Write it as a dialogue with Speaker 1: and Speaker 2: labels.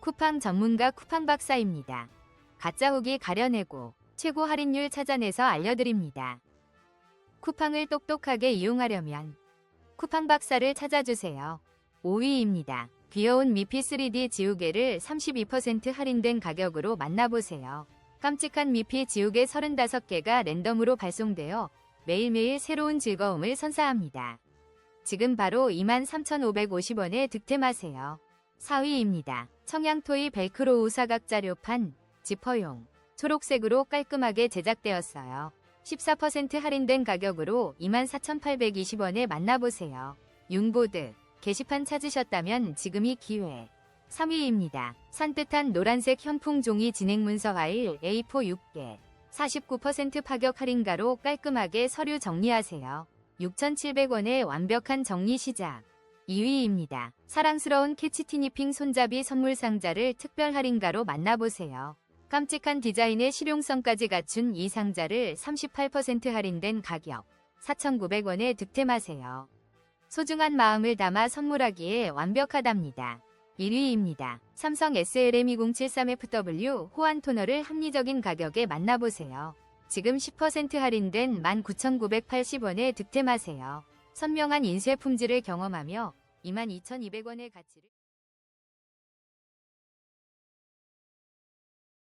Speaker 1: 쿠팡 전문가 쿠팡 박사입니다. 가짜 후기 가려내고 최고 할인율 찾아내서 알려드립니다. 쿠팡을 똑똑하게 이용하려면 쿠팡 박사를 찾아주세요. 5위입니다. 귀여운 미피 3D 지우개를 32% 할인된 가격으로 만나보세요. 깜찍한 미피 지우개 35개가 랜덤으로 발송되어 매일매일 새로운 즐거움을 선사합니다. 지금 바로 23,550원에 득템하세요. 4위입니다. 청양토이 벨크로 우사각자료판 지퍼용 초록색으로 깔끔하게 제작되었어요. 14% 할인된 가격으로 24,820원에 만나보세요. 융보드 게시판 찾으셨다면 지금이 기회. 3위입니다. 산뜻한 노란색 현풍 종이 진행 문서 파일 A4 6개 49% 파격 할인가로 깔끔하게 서류 정리하세요. 6,700원의 완벽한 정리 시작. 2위입니다. 사랑스러운 캐치티니핑 손잡이 선물 상자를 특별 할인가로 만나보세요. 깜찍한 디자인의 실용성까지 갖춘 이 상자를 38% 할인된 가격 4,900원에 득템하세요. 소중한 마음을 담아 선물하기에 완벽하답니다. 1위입니다. 삼성 SLM2073FW 호환 토너를 합리적인 가격에 만나보세요. 지금 10% 할인된 19,980원에 득템하세요. 선명한 인쇄 품질을 경험하며 22,200원의 가치를